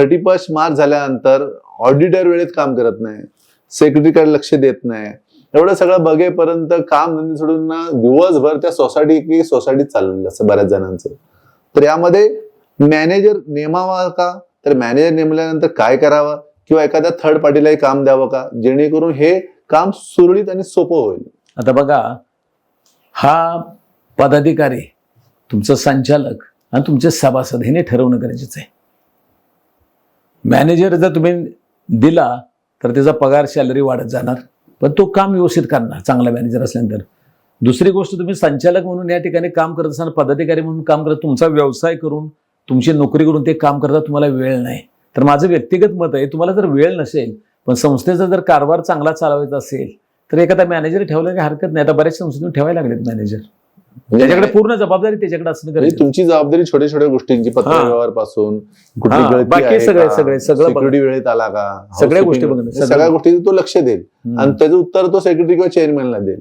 Thirty first March झाल्यानंतर auditor वेळेत काम करत नाही. सेक्रेटरीकडे लक्ष देत नाही. एवढं सगळं बघेपर्यंत काम धंदे सोडून ना दिवसभर त्या सोसायटी की सोसायटीत चाललेलं असतं बऱ्याच जणांचं. तर यामध्ये मॅनेजर नेमावा का? तर मॅनेजर नेमल्यानंतर काय करावं? किंवा एखाद्या थर्ड पार्टीलाही काम द्यावं का? जेणेकरून हे काम सुरळीत आणि सोपं होईल. आता बघा हा पदाधिकारी तुमचं संचालक आणि तुमचे सभासद हे ठरवणं गरजेचं आहे. मॅनेजर जर तुम्ही दिला तर त्याचा पगार सॅलरी वाढत जाणार. पण तो काम व्यवस्थित करणार चांगला मॅनेजर असल्यानंतर. दुसरी गोष्ट तुम्ही संचालक म्हणून या ठिकाणी काम करत असताना पदाधिकारी म्हणून काम करत तुमचा व्यवसाय करून तुमची नोकरी करून ते काम करता तुम्हाला वेळ नाही. तर माझं व्यक्तिगत मत आहे तुम्हाला जर वेळ नसेल पण संस्थेचा जर कारभार चांगला चालवायचा असेल तर एखादा मॅनेजर ठेवला काही हरकत नाही. आता बऱ्याच संस्थेतून ठेवायला लागलेत मॅनेजर त्याच्याकडे पूर्ण जबाबदारी त्याच्याकडे असणं म्हणजे गरजेचं. तुमची जबाबदारी छोट्या छोट्या गोष्टींची पत्रव्यवहारपासून कुठली हा, गळती बाकी आहे सगळे- का? सगळे- सगळं बघा. Security वेळेत आला का सगळ्या गोष्टी बघणं, सगळ्या सगळं. गोष्टी तो लक्ष देईल हम्म. आणि त्याचं उत्तर तो सेक्रेटरी किंवा चेअरमॅनला देईल